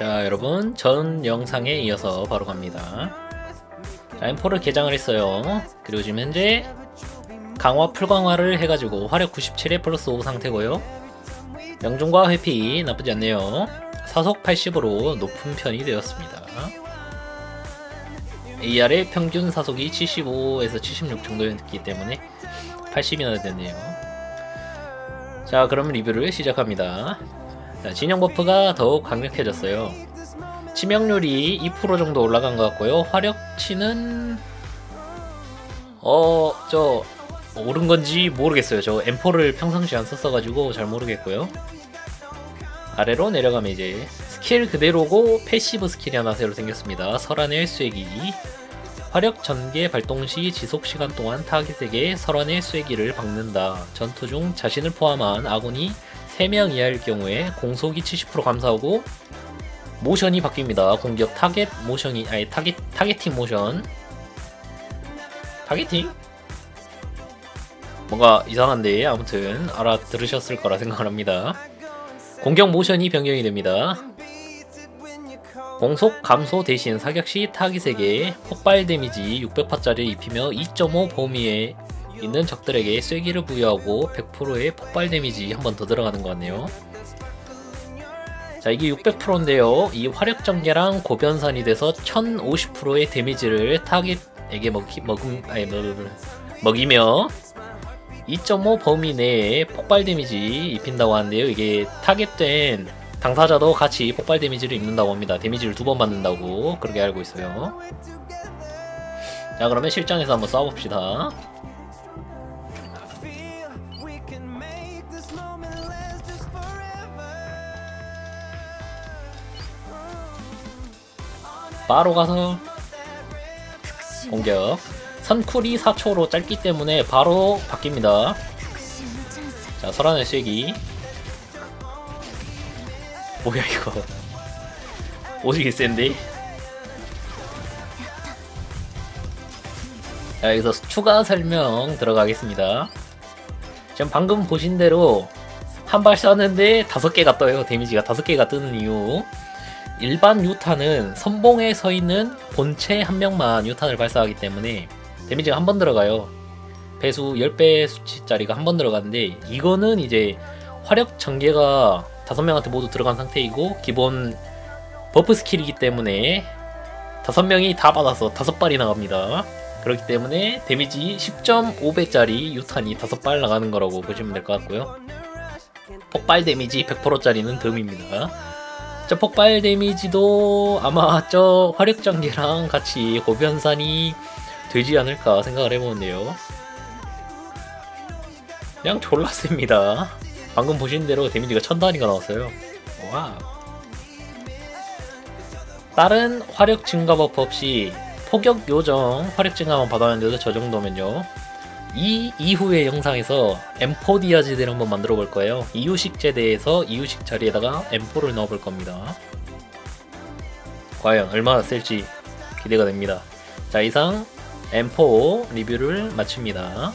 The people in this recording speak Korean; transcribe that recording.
자 여러분 전 영상에 이어서 바로 갑니다. 자 M4를 개장을 했어요. 그리고 지금 현재 강화 풀강화를 해가지고 화력 97에 플러스 5 상태고요. 명중과 회피 나쁘지 않네요. 사속 80으로 높은 편이 되었습니다. AR의 평균 사속이 75에서 76 정도였기 때문에 80이나 됐네요. 자 그럼 리뷰를 시작합니다. 자, 진영 버프가 더욱 강력해졌어요. 치명률이 2% 정도 올라간 것 같고요. 화력치는 어 저 오른 건지 모르겠어요. 저 M4를 평상시 안 썼어가지고 잘 모르겠고요. 아래로 내려가면 이제 스킬 그대로고 패시브 스킬이 하나 새로 생겼습니다. 설안의 쐐기 화력 전개 발동 시 지속 시간 동안 타깃에게 설안의 쐐기를 박는다. 전투 중 자신을 포함한 아군이 3명 이하일 경우에 공속이 70% 감소하고 모션이 바뀝니다. 공격 타겟 모션이 아니 타겟 타겟팅 모션 타겟팅 뭔가 이상한데 아무튼 알아들으셨을 거라 생각을 합니다. 공격 모션이 변경이 됩니다. 공속 감소 대신 사격 시 타깃에게 폭발 데미지 600파짜리 입히며 2.5 범위에 있는 적들에게 쐐기를 부여하고 100%의 폭발 데미지 한 번 더 들어가는 것 같네요. 자 이게 600%인데요. 이 화력 전개랑 고변산이 돼서 1050%의 데미지를 타겟에게 먹히, 먹음, 아니, 먹, 먹이며 2.5 범위 내에 폭발 데미지 입힌다고 하는데요. 이게 타겟된 당사자도 같이 폭발 데미지를 입는다고 합니다. 데미지를 두 번 받는다고 그렇게 알고 있어요. 자 그러면 실전에서 한번 쏴봅시다. 바로 가서 공격. 선쿨이 4초로 짧기 때문에 바로 바뀝니다. 자 설안의 쐐기. 뭐야 이거. 오지게 센데? 자 여기서 추가 설명 들어가겠습니다. 지금 방금 보신 대로 한 발 쐈는데 다섯 개가 떠요. 데미지가 다섯 개가 뜨는 이유 일반 유탄은 선봉에 서 있는 본체 한 명만 유탄을 발사하기 때문에 데미지가 한 번 들어가요. 배수 10배 수치짜리가 한 번 들어가는데 이거는 이제 화력 전개가 5명한테 모두 들어간 상태이고 기본 버프 스킬이기 때문에 5명이 다 받아서 5발이 나갑니다. 그렇기 때문에 데미지 10.5배짜리 유탄이 5발 나가는 거라고 보시면 될 것 같고요. 폭발 데미지 100%짜리는 덤입니다. 저 폭발 데미지도 아마 저 화력장기랑 같이 고변산이 되지 않을까 생각을 해보는데요. 그냥 졸라 셉니다. 방금 보신 대로 데미지가 천 단위가 나왔어요. 와. 다른 화력 증가 버프 없이 포격 요정 화력 증가만 받았는데도 저 정도면요. 이 이후의 영상에서 M4 디아지드를 한번 만들어 볼 거예요. 이유식 제대에서 이유식 자리에다가 M4를 넣어 볼 겁니다. 과연 얼마나 셀지 기대가 됩니다. 자 이상 M4 리뷰를 마칩니다.